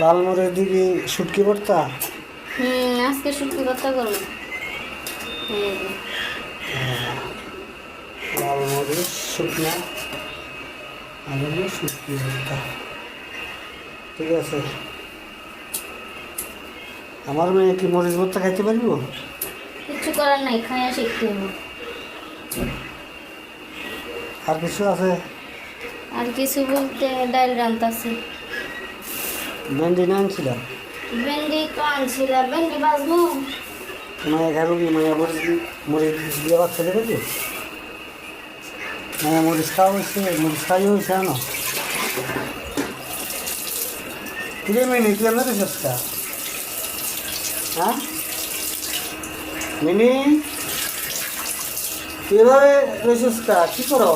লাল মরিচ দিকে শুটকি ভর্তা হুম আজকে শুটকি ভর্তা করব। এই যে। লাল মরিচ শুকনা আর শুটকি ভর্তা ঠিক আছে। আমার মেয়ে কি মরিচ ভর্তা খাইতে পারব? কিচ্ছু করার নাই খাইয়া শিখতে হবে আর কিছু আছে? আর কিছু বলতে ডাল রান্তাছে। ভেন্ডি না আনছিলাম? ভেন্ডি তো আনছিলাম ভেন্ডি বাজবো মায়া ঘাড়ু মায়া মরিচ মরিচ দিয়ে আবার ছেলে দেবে? মায়া মরিচ খাওয়া হয়েছে মরিচ খাই হয়েছে আনো। কিরে মিনি তুই এমনি রেছিস কা হ্যাঁ? মিনি এভাবে কা কী করো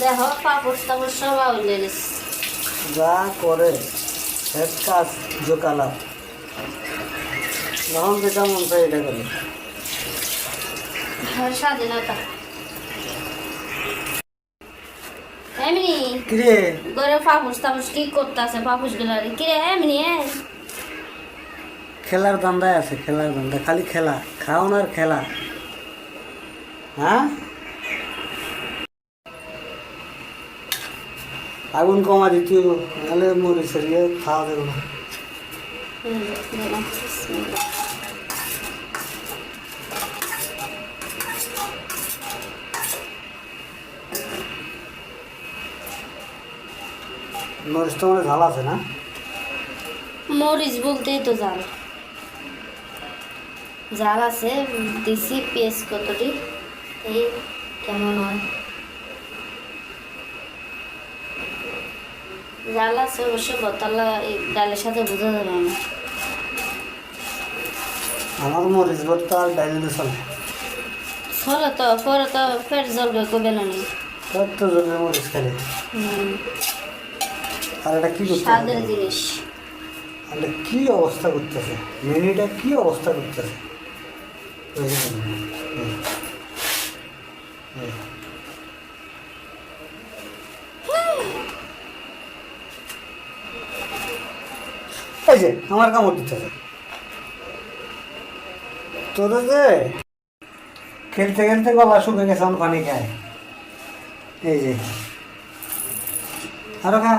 দেখো পাপড় টাপড় সব আউলে যা করে। এক কাজ জোকালা যখন যেটা মন চাই এটা করে। স্বাধীনতা এমনি কিরে? তাপুস কি করতেছে? পাপুসগুলা কিরে এমনি? খেলার ধান্দায় আছে খেলার ধান্দা। খালি খেলা খাওয়ানোর খেলা। হ্যাঁ? আগুন কমা দিতে নাহলে মরে সরিয়ে খাওয়া দেবো না। মরিচ তো মানে ঝাল আছে না? মরিচ বলতেই তো জাল জাল আছে, দিছি পেঁয়াজ কতটি, এই কেমন হয়? জাল আছে অবশ্য বতালা এই ডালের সাথে বুঝা যাবে না। আমার মরিচ ভর্তা আর ডাইল চলে। চলো তো পরে তো পেট জ্বলবে কবে না নি তোর তো জন্য মরিচ খেলে। হুম, আর এটা কি করতে স্বাদের জিনিস। এটা কি অবস্থা করতেছে? মিনিটা কি অবস্থা করতেছে? এই যে, এই, এই। এই যে আমার কামড় দিতেছে তোর যে খেলতে খেলতে গলা শুকে গেছে আমার পানি খায় এই যে। আরও খা।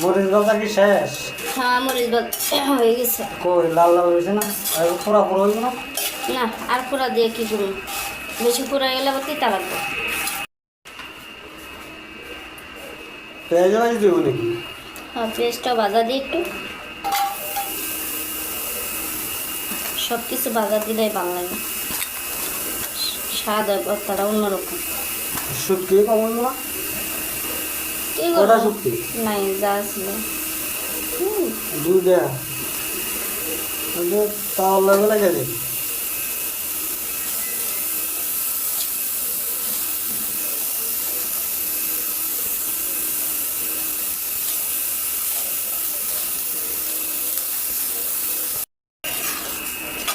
মরিচ গলটা কি শেষ? হ্যাঁ মরিচ বাদ হয়ে গেছে। কই লাল লাল হয়েছে না? আর পুরা পুরো হইব না? না আর পুরা দিয়ে কি করুন বেশি পুরা গেলে আবার তিতা লাগবে। পেঁয়াজ দিব নাকি? পেঁয়াজটা বাজা দিই একটু। সব কিছু ভাজা দিলে ভালো লাগে। স্বাদ হয় ভর্তাটা অন্যরকম। শুটকি কম হইব না শুটকি? নাই যা ছিল। হুম, দুইটা। তাও লাগে লাগে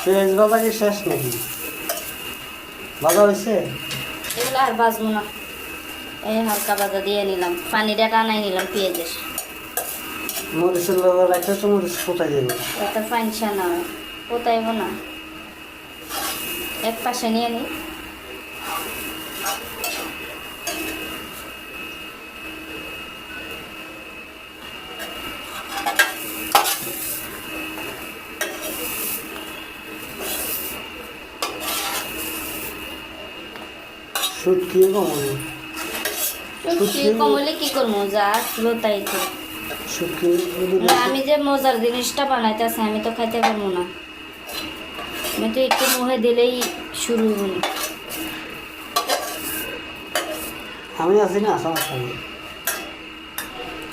পেঁয়াজ বাবা কি শেষ নাকি? বাবা হয়েছে? এগুলো আর ভাজবো না। এই হালকা ভাজা দিয়ে নিলাম। পানিটা টানাই নিলাম পেঁয়াজের। মরিচের বাবা রাখলে তো মরিচ কোথায় যাবে। এটা ফাইনসা না। কোথাইব না। এক পাশে নিয়ে নিই সত্যি কমলে? কি করব যা তাই তো। আমি যে মজার জিনিসটা বানাইতেছি আমি তো খাইতে পারব না। আমি তো একটু মুখে দিলেই শুরু হই আমি আছি না সমস্যা নেই।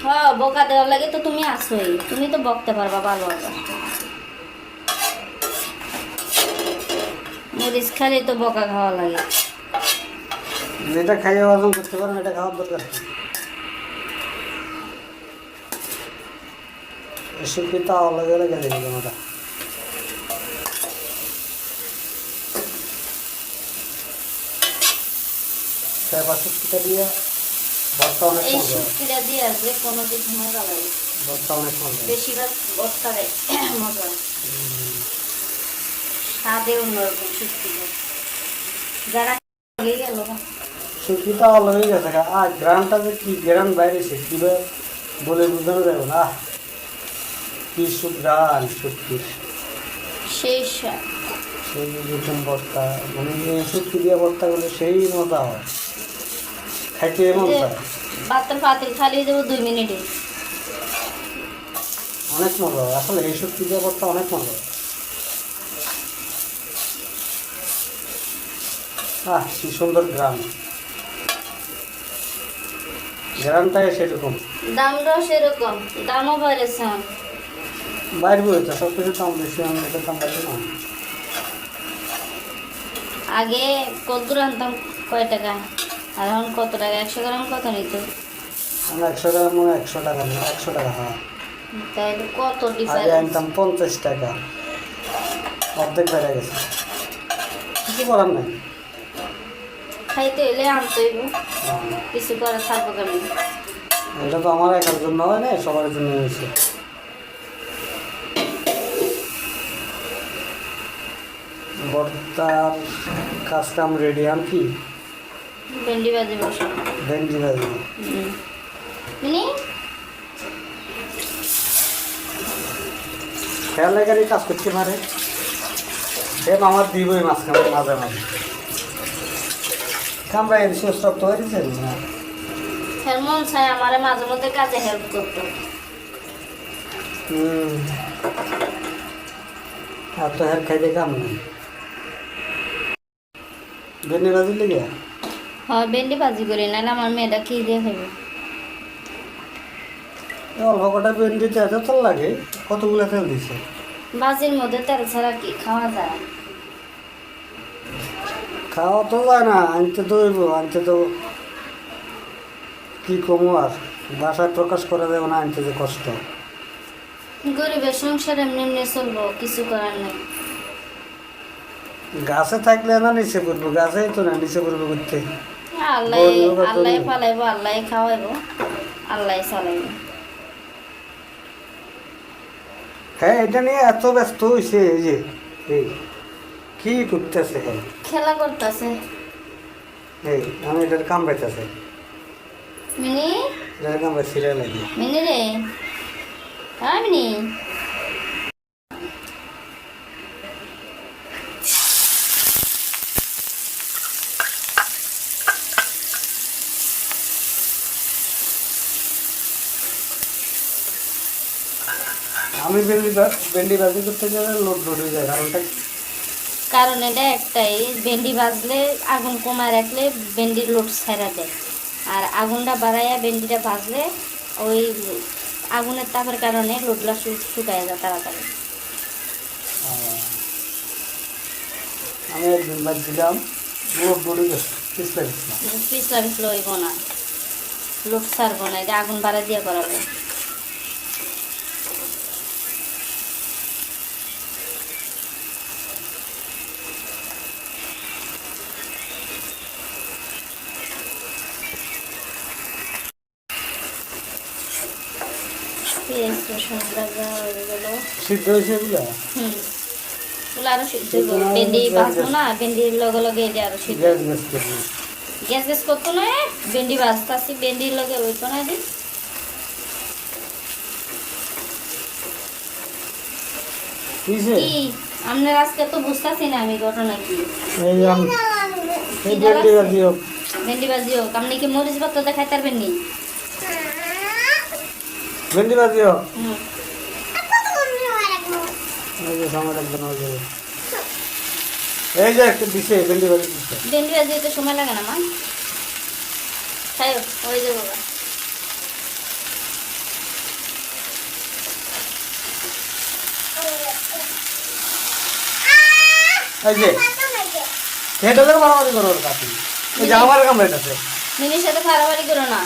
হ্যাঁ বকা দেওয়ার লাগে তো তুমি আসোই তুমি তো বকতে পারবা ভালো মরিচ খালি তো বকা খাওয়া লাগে। যেটা খাইয়ে হজম করতে পারেন এটা খাওয়ার দরকার। শুটকি তাও লাগে দিয়ে ভর্তা অনেক এই মজা। দিয়ে আসলে কোনো কিছু মজা লাগে। ভর্তা অনেক মজা। বেশিরভাগ বস্তারে মজা। স্বাদে অন্যরকম সত্যি যারা গেল শুকিটা ভালো হয়ে গেছে আর গ্রামটা যে কি গ্রাম বাইরেছে কীভাবে বলে বোঝানো যাবে না। কি সুগ্রান সত্যি সেই সেই রকম ভর্তা মানে যে শুটকি দিয়ে ভর্তা করলে সেই মজা হয়। খাইতে যে চায়। পাতিল খালি দেবো দুই মিনিটে। অনেক মজা আসলে এই শুটকি দিয়ে ভর্তা অনেক মজা আহ কি সুন্দর গ্রাম। গ্রামটাই সেরকম। দামটাও সেরকম দামও বেড়েছে বাইরে বইতে সব কিছু দাম বেশি আমি এটা দাম বেশি না। আগে কদ্দুর আনতাম কয় টাকা? আর এখন কত টাকা? একশো গ্রাম কত নিত? আমরা একশো মনে একশো টাকা না একশো টাকা হ্যাঁ। তাহলে কত ডিফারেন্স আনতাম পঞ্চাশ টাকা। অর্ধেক বেড়ে গেছে। কিছু করার নাই। খাইতে হইলে আনতে হইব। হ্যাঁ। কিছু করে থাকব কেমন? এটা তো আমার একার জন্য হয় না সবার জন্য হয়েছে। বর্তার কাজ কাম রেডি আর কি? ভেন্ডি বাজে বসে। ভেন্ডি ভাজি। মিনি? খেয়াল লেগে কাজ করতে পারে। সে আমার দিবই মাছ কামড় মাঝে মাঝে। এর শেষ রক্ত হয়েছেন না। হ্যাঁ মন চাই আমারে মাঝে মধ্যে কাজে হেল্প করতো। হুম। আর তো হের খাইতে কাম নেই। ভেন্ডি ভাজি লেগে হয় ভেন্ডি ভাজি করি নাহলে আমার মেয়েটা কি দিয়ে খাইবে? অল্প কটা ভেন্ডিতে এত তেল লাগে কতগুলো তেল দিছে? ভাজির মধ্যে তেল ছাড়া কি খাওয়া যায়? খাওয়া তো যায় না আনতে তো হইব আনতে তো কি কমু আর? বাসায় প্রকাশ করা যাবে না আনতে যে কষ্ট। গরিবের সংসার এমনি এমনি চলবো কিছু করার নেই। গাছে থাকলে না নিচে পড়ব গাছেই তো না নিচে পড়ব করতে। আল্লাহ আল্লাহ পালাইবো আল্লাহ খাওয়াইবো আল্লাহ চালাইবো। হ্যাঁ এটা নিয়ে এত ব্যস্ত হয়েছে এই যে এই কি করতেছে খেলা করতেছে। এই আমি এটার কাম পাইতেছে মিনি? এটার কাম পাই সিরিয়াল লাগে। মিনি রে? হ্যাঁ মিনি। আমি ভেন্ডি ভা- ভেন্ডি ভাজি করতে গেলে লোড লোড হয়ে যায় কারণটা কারণ এটা একটাই ভেন্ডি ভাজলে আগুন কমায় রাখলে ভেন্ডির লোট ছেড়া দেয়। আর আগুনটা বাড়াইয়া ভেন্ডিটা ভাজলে ওই আগুনের তাপের কারণে লোটলা শুকায় যায় তাড়াতাড়ি। আমি একদিন বাদ দিলাম পিছলা হইব লোট ছাড়বো না এটা আগুন বাড়া দিয়ে করাবে পেঁয়াজ রসুন লাগা হয়ে গেল সিদ্ধ হয়েছে এগুলো হুম ওগুলো আরও সিদ্ধ ভেন্ডি ভাজবো না ভেন্ডির লগে লগে এটা আরও সিদ্ধ গ্যাস গ্যাস করব। গ্যাস গ্যাস করতো না ভেন্ডি ভাজতাছি ভেন্ডির লগে ওই না দি কি? আপনার আজকে তো বুঝতেছি না আমি ঘটনা কি। ভেন্ডি লাগছে? হোক। ভেন্ডি ভাজি হোক। আপনি কি মরিচ ভর্তা দেখাই পারবেন নি? ভেন্ডি ভাজি হোক হুম। এই যে একটা দিছে ভেন্ডি ভাজি ভেন্ডি ভাজি তো সময় লাগে না মা। খাই ওই যে বাবা এই যে খেটে তো মারামারি করো কাছে। এই যে আমার কামড়ে আছে মিনির সাথে ফাড়াফাড়ি করো না।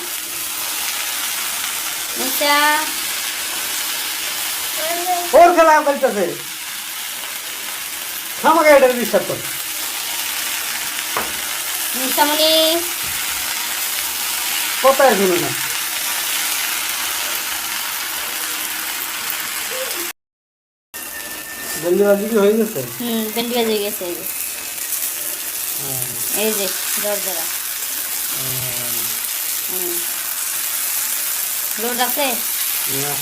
और खिलाओ कल तसे हम गए डर भी सब समने पता है सुनो ना। गंदी बाजी की होएगी सर हम्म गंदी बाजी गई से এই যে দরজা হুম রোদ আছে? না।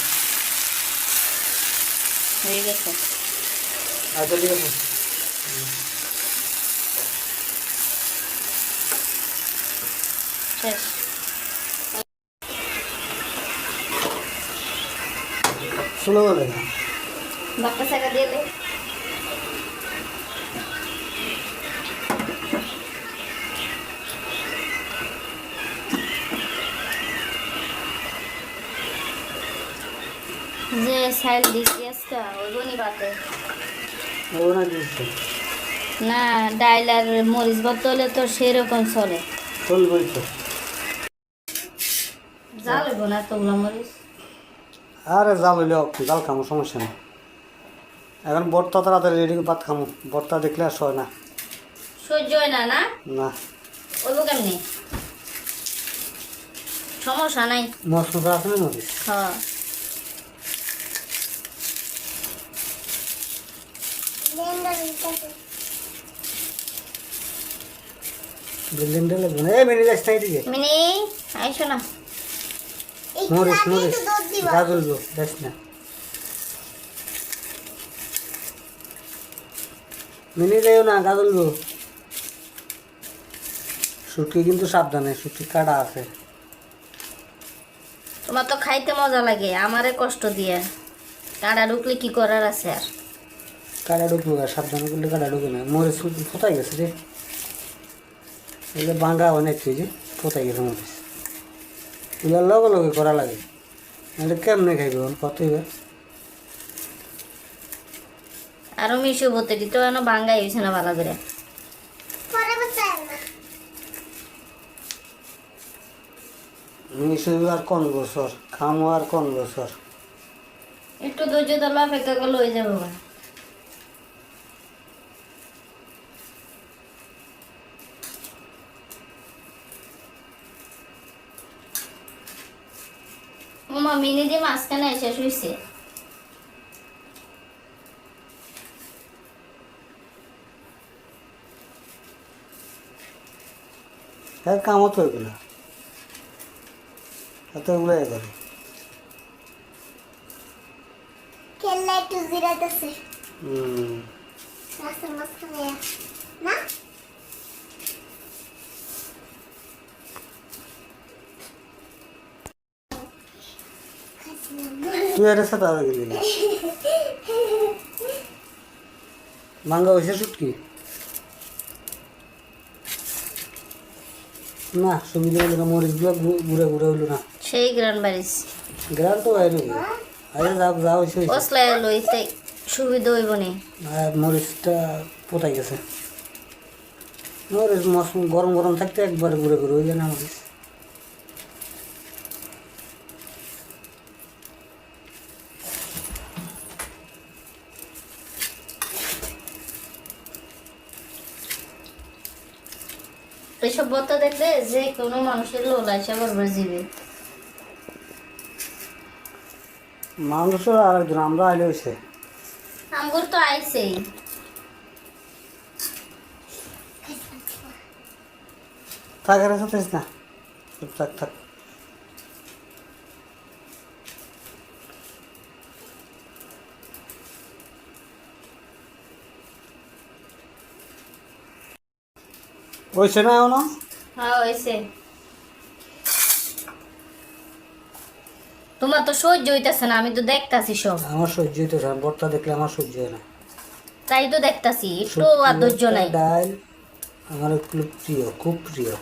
হয়ে গেছে। আচ্ছা ঠিক আছে। শেষ। শুনো না বাক্কা শাকা দিয়ে যে সাইল দিছি আজকে ওইগুনি বাতে ও না না ডাইল আর মরিচ বতলে তো সেরকম চলে। চলবই তো। জালব না তোগুলো মরিচ? আরে জাল হইলে হোক, জাল খামো সমস্যা নেই। এখন বর্তা তাড়াতাড়ি রেডি ভাত খামো বর্তা দেখলে আর সয় না। সহ্য হয় না না? না। ওইব কেমনি? সমস্যা নাই। মশ মশলা আছে না হ্যাঁ। বিল্ডিংটা লাগবে না এই মিনি যাস না এদিকে মিনি আইসো না মরিস মরিস গাজল গো যাস না। মিনি যাইও না গাজল গো শুটকি কিন্তু সাবধানে শুটকি কাটা আছে। তোমার তো খাইতে মজা লাগে আমারে কষ্ট দিয়ে। কাঁড়া ঢুকলে কি করার আছে আর? কাটা ঢুকলো আর সাবধানে করলে কাটা ঢুকে না। মরিচ কোথায় গেছে রে। এগুলো বাঙ্গা অনেক কি যে কোথায় গেছে মরিচ এগুলো লগে লগে করা লাগে। নাহলে কেমনে খাইবে কত এবার? আরও মিশু বতে দিত এনো বাঙ্গাই হয়েছে না ভালো করে। মিশু আর কোন বছর? খামো আর কোন বছর? একটু ধৈর্য ধরলে অপেক্ষা করলে হয়ে যাবে মামা মিনি দিয়ে মাঝখানে এসে শুইছে। হ্যাঁ কামও তো এগুলো এত এগুলো এ করে। খেলনা একটু জিরাইতেছে। হুম। না? তুই এর সাথে আগে গেলি না মাঙ্গা হয়েছে শুটকি না সুবিধা হলো না মরিচগুলো ঘুরে ঘুরে হইল না। সেই গ্রান বাড়িস গ্রাম তো বাইরে আরে যা যা হয়েছে। ওসলাই লইতে সুবিধা হইব নি। মরিচটা পোতাই গেছে। মরিচ মস গরম গরম থাকতে একবারে ঘুরে ঘুরে হয়ে যায় না মরিচ। এসব বত্তা দেখলে যে কোনো মানুষের লোলা বলবার জিবে আর একজন আমরা আইলে হয়েছে আমগুর তো আইছেই। থাকার সাথে না থাক থাক। হয়েছে না এখনও? হ্যাঁ হয়েছে। তোমার তো সহ্য হইতেছে না আমি তো দেখতাছি সব। আমার সহ্য হইতে না বর্তা দেখলে আমার সহ্য হয় না। তাই তো দেখতাছি একটু আর ধৈর্য নাই। ডাল আমার একটু প্রিয় খুব প্রিয়।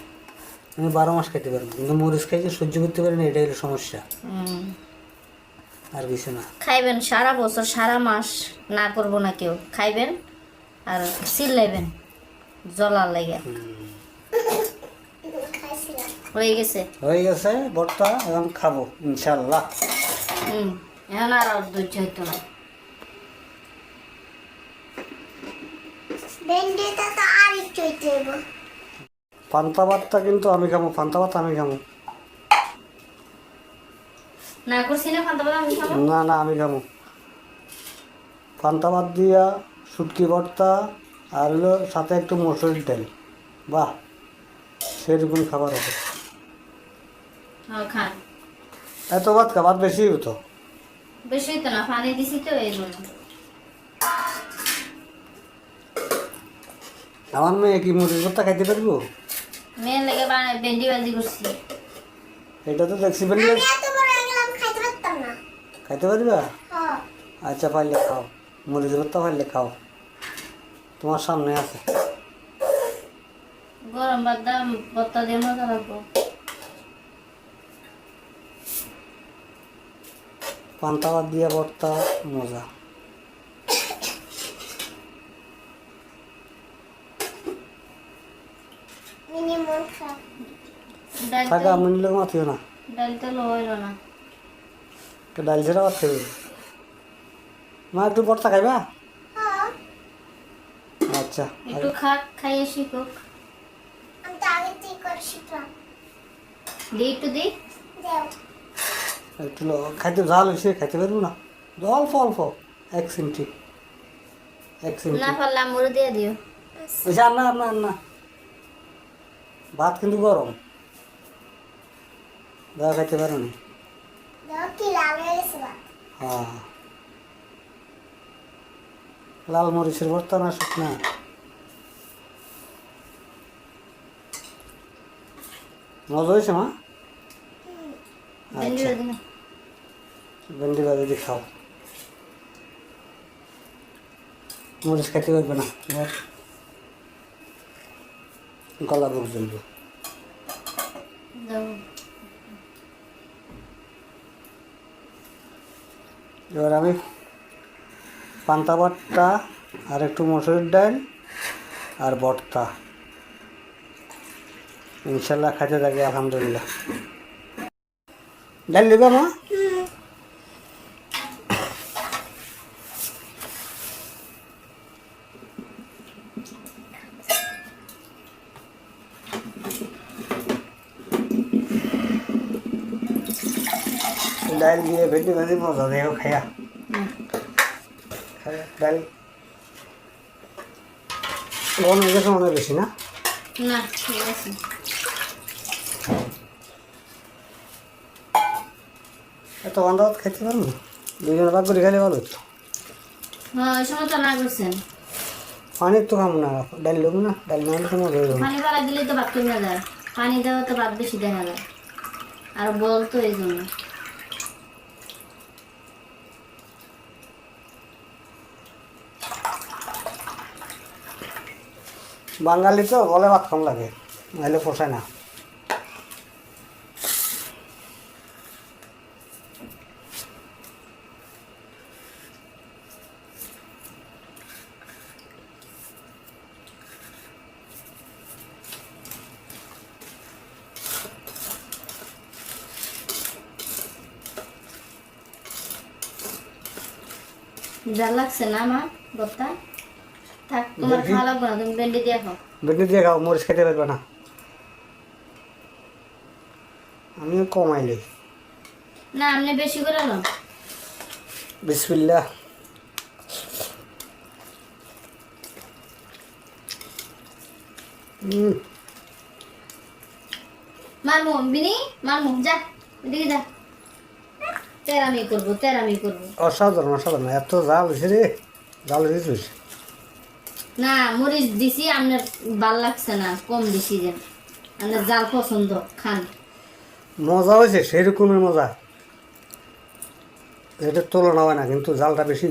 আমি বারো মাস খাইতে পারব কিন্তু মরিচ খাইতে সহ্য করতে পারি না এটাই হলো সমস্যা। হুম। আর কিছু না। খাইবেন সারা বছর সারা মাস না করব না কেউ। খাইবেন আর চিল্লাইবেন জলার লাগে। হয়ে গেছে? হয়ে গেছে বর্তা এখন খাব ইনশাল্লাহ হুম এখন আর ধৈর্য হইতো না পান্তা ভাতটা কিন্তু আমি খাব পান্তা ভাত আমি খাব। না করছি না ফান্তা আমি খাব? না না আমি খাব। পান্তা ভাত দিয়া শুটকি ভর্তা আর হলো সাথে একটু মসুরির ডাল বাহ সেরকম খাবার হবে। হ্যাঁ এত ভাত খাবার বেশি হতো বেশি তো না পানি দিছি তো এই আমার মেয়ে কি মুরগির ভর্তা খাইতে পারব? মেয়ের লেগে ভেন্ডি ভাজি করছি। এটা তো দেখছি গেলাম খাইতে পারবা? হ্যাঁ। আচ্ছা পারলে খাও। মুরগির ভর্তা পারলে খাও। তোমার সামনে আছে। গরম ভাত দাম ভর্তা দিয়ে মজা লাগবো। পান্তা ভাত দিয়ে ভর্তা মজা। থাকা আমি নিলে মাথিও না। ডাল তো লইল না। ডাল ছেড়ে ভাত খাইবে? মা একটু ভর্তা খাইবা? আচ্ছা একটু খাক খাইয়ে শিখুক। আমি তো আগে করে শিখলাম। দি একটু দি। দেও। একটু ল- খাইতে ঝাল হয়েছে খাইতে পারব না? অল্প অল্প এক সিমটি এক সিমটি না পারলাম মুড়ি দিয়ে দিও। না না না ভাত কিন্তু গরম। দাদা খাইতে পারো না? দেও কি লাল হয়ে গেছে ভাত। হ্যাঁ। লাল মরিচের ভর্তা না শুকনা? মজা হয়েছে মা ভাজি দিয়ে খাও মরিচ খাইতে পারবে না। গলা বুক জ্বলবে এবার আমি পান্তা ভর্তা আর একটু মসুরির ডাল আর ভর্তা ইনশাল্লাহ খাইতে থাকি, আলহামদুলিল্লাহ। ডাল দিবা মা? ডাল দিয়ে ভেটে ভেটে মজা দেয় খায়া ডাল। গরম গেছে মনে বেশি, না? না, ঠিক আছে। এত বান্ধব খেতে পারব? দুজনে ভাগ করে খেলে ভালো হতো হ্যাঁ ওই সময় তো তো খাম না ডাল দেবো না ডাল না হলে তো হইব। পানি দিলে তো ভাত কমে যায়। পানি দেওয়া তো ভাত বেশি দেখা যায়। আর বল তো এই জন্য। বাঙালি তো বলে ভাত কম লাগে নাহলে পোষায় না। যা লাগছে না মা বত্তা। থাক তোমার। খাওয়া লাগবে না তুমি ভেন্ডি দিয়ে খাও। বেটে দিয়ে খাও মরিচ খেতে পারবে না। আমিও কমাইলি না আপনি বেশি করে লো বিসমিল্লা হুম মারমু বিনি মারমু যা এদিকে যা। তেরামি করব তেরামি করব। অসাধারণ অসাধারণ। এত জাল হয়েছে রে জাল হয়েছে না মরিচ দিছি আপনার ভালো লাগছে না কম দিছি যেন আপনার জাল পছন্দ খান। মজা হয়েছে সেরকমের মজা। এটা তুলনা হয় না কিন্তু জালটা বেশি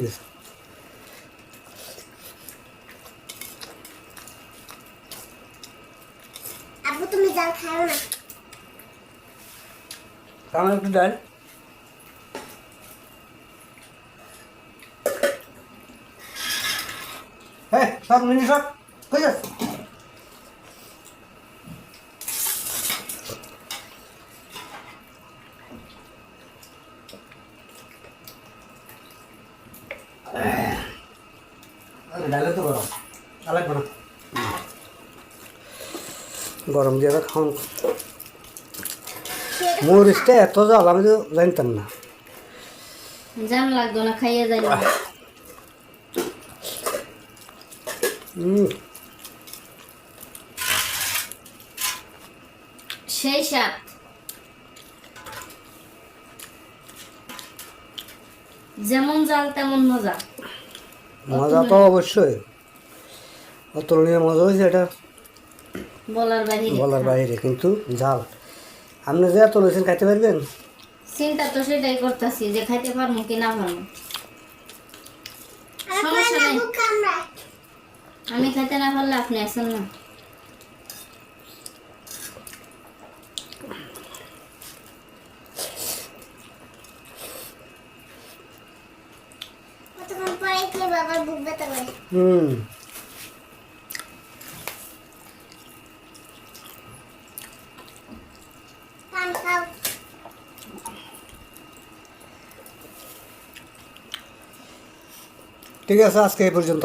আব্বু তুমি জাল খাও না। আমার একটু ডাল হ্যাঁ সব মিনি সব কই যাস ডালে তো গরম ডালে গরম গরম দিয়ে তো খাওয়ান মরিচটা এত জল আমি তো জানতাম না জান লাগতো না খাইয়ে যাই হুম সেই স্বাদ যেমন জাল তেমন মজা মজা তো অবশ্যই অতুলনীয় মজা হয়েছে এটা বলার বাইরে বলার বাইরে কিন্তু জাল আপনি যে এত লইছেন খাইতে পারবেন চিন্তা তো সেটাই করতেছি যে খাইতে পারব কি না পারব সমস্যা নাই। বুক আমরা আমি খাইতে না পারলে আপনি আসেন না। কতক্ষণ পরে খেয়ে বাবার বুক ব্যথা করে? হুম। পান খাও। ঠিক আছে আজকে এই পর্যন্ত।